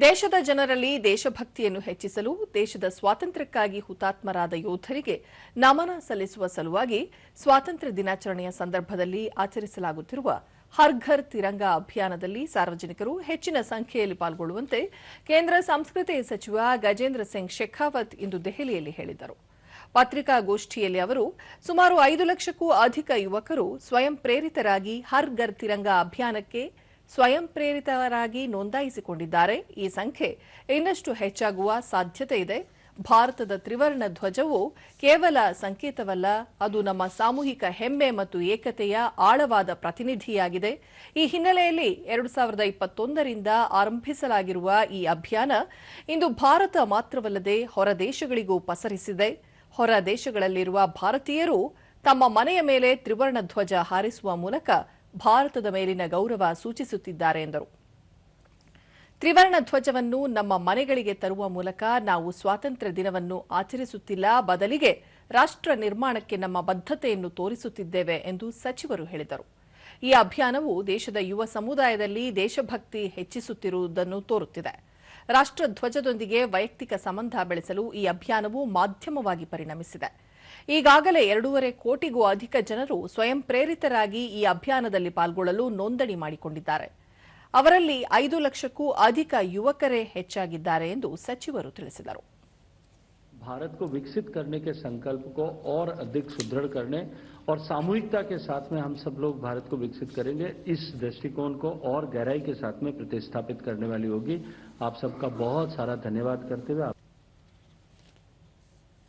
ದೇಶದ ಜನರಲ್ಲಿ ದೇಶಭಕ್ತಿಯನ್ನು ಹೆಚ್ಚಿಸಲು, ದೇಶದ ಸ್ವಾತಂತ್ರ್ಯಕ್ಕಾಗಿ ಹುತಾತ್ಮರಾದ ಯೋಧರಿಗೆ ನಮನ ಸಲ್ಲಿಸುವ ಸಲುವಾಗಿ ಸ್ವಾತಂತ್ರ್ಯ ದಿನಾಚರಣೆಯ ಸಂದರ್ಭದಲ್ಲಿ ಆಚರಿಸಲಾಗುತ್ತಿರುವ ಹರ್ ಘರ್ ತಿರಂಗ ಅಭಿಯಾನದಲ್ಲಿ ಸಾರ್ವಜನಿಕರು ಹೆಚ್ಚಿನ ಸಂಖ್ಯೆಯಲ್ಲಿ ಪಾಲ್ಗೊಳ್ಳುವಂತೆ ಕೇಂದ್ರ ಸಂಸ್ಕೃತಿ ಸಚಿವ ಗಜೇಂದ್ರ ಸಿಂಗ್ ಶೆಖಾವತ್ ಇಂದು ದೆಹಲಿಯಲ್ಲಿ ಹೇಳಿದರು. ಪತ್ರಿಕಾಗೋಷ್ಠಿಯಲ್ಲಿ ಅವರು, ಸುಮಾರು ಐದು ಲಕ್ಷಕ್ಕೂ ಅಧಿಕ ಯುವಕರು ಸ್ವಯಂ ಪ್ರೇರಿತರಾಗಿ ಹರ್ ಘರ್ ತಿರಂಗ ಅಭಿಯಾನಕ್ಕೆ ಸ್ವಯಂ ಪ್ರೇರಿತರಾಗಿ ನೋಂದಾಯಿಸಿಕೊಂಡಿದ್ದಾರೆ. ಈ ಸಂಖ್ಯೆ ಇನ್ನಷ್ಟು ಹೆಚ್ಚಾಗುವ ಸಾಧ್ಯತೆ ಇದೆ. ಭಾರತದ ತ್ರಿವರ್ಣ ಧ್ವಜವು ಕೇವಲ ಸಂಕೇತವಲ್ಲ, ಅದು ನಮ್ಮ ಸಾಮೂಹಿಕ ಹೆಮ್ಮೆ ಮತ್ತು ಏಕತೆಯ ಆಳವಾದ ಪ್ರತಿನಿಧಿಯಾಗಿದೆ. ಈ ಹಿನ್ನೆಲೆಯಲ್ಲಿ ಎರಡು ಸಾವಿರದ ಇಪ್ಪತ್ತೊಂದರಿಂದ ಆರಂಭಿಸಲಾಗಿರುವ ಈ ಅಭಿಯಾನ ಇಂದು ಭಾರತ ಮಾತ್ರವಲ್ಲದೆ ಹೊರ ದೇಶಗಳಿಗೂ ಪಸರಿಸಿದೆ. ಹೊರ ದೇಶಗಳಲ್ಲಿರುವ ಭಾರತೀಯರು ತಮ್ಮ ಮನೆಯ ಮೇಲೆ ತ್ರಿವರ್ಣ ಧ್ವಜ ಹಾರಿಸುವ ಮೂಲಕ ಭಾರತದ ಮೇಲಿನ ಗೌರವ ಸೂಚಿಸುತ್ತಿದ್ದಾರೆ ಎಂದರು. ತ್ರಿವರ್ಣ ಧ್ವಜವನ್ನು ನಮ್ಮ ಮನೆಗಳಿಗೆ ತರುವ ಮೂಲಕ ನಾವು ಸ್ವಾತಂತ್ರ್ಯ ದಿನವನ್ನು ಆಚರಿಸುತ್ತಿಲ್ಲ, ಬದಲಿಗೆ ರಾಷ್ಟ್ರ ನಿರ್ಮಾಣಕ್ಕೆ ನಮ್ಮ ಬದ್ಧತೆಯನ್ನು ತೋರಿಸುತ್ತಿದ್ದೇವೆ ಎಂದು ಸಚಿವರು ಹೇಳಿದರು. ಈ ಅಭಿಯಾನವು ದೇಶದ ಯುವ ಸಮುದಾಯದಲ್ಲಿ ದೇಶಭಕ್ತಿ ಹೆಚ್ಚಿಸುತ್ತಿರುವುದನ್ನು ತೋರುತ್ತಿದೆ. ರಾಷ್ಟ್ರಧ್ವಜದೊಂದಿಗೆ ವೈಯಕ್ತಿಕ ಸಂಬಂಧ ಬೆಳೆಸಲು ಈ ಅಭಿಯಾನವು ಮಾಧ್ಯಮವಾಗಿ ಪರಿಣಮಿಸಿದೆ. ಈಗಾಗಲೇ ಎರಡೂವರೆ ಕೋಟಿಗೂ ಅಧಿಕ ಜನರು ಸ್ವಯಂ ಪ್ರೇರಿತರಾಗಿ ಈ ಅಭಿಯಾನದಲ್ಲಿ ಪಾಲ್ಗೊಳ್ಳಲು ನೋಂದಣಿ ಮಾಡಿಕೊಂಡಿದ್ದಾರೆ ಅವರಲ್ಲಿ ಐದು ಲಕ್ಷಕ್ಕೂ ಅಧಿಕ ಯುವಕರೇ ಹೆಚ್ಚಾಗಿದ್ದಾರೆ ಎಂದು ಸಚಿವರು ತಿಳಿಸಿದರು भारत को विकसित करने के संकल्प को और अधिक सुदृढ़ करने और सामूहिकता के साथ में हम सब लोग भारत को विकसित करेंगे इस दृष्टिकोण को और गहराई के साथ में प्रतिस्थापित करने वाली होगी आप सबका बहुत सारा धन्यवाद करते हुए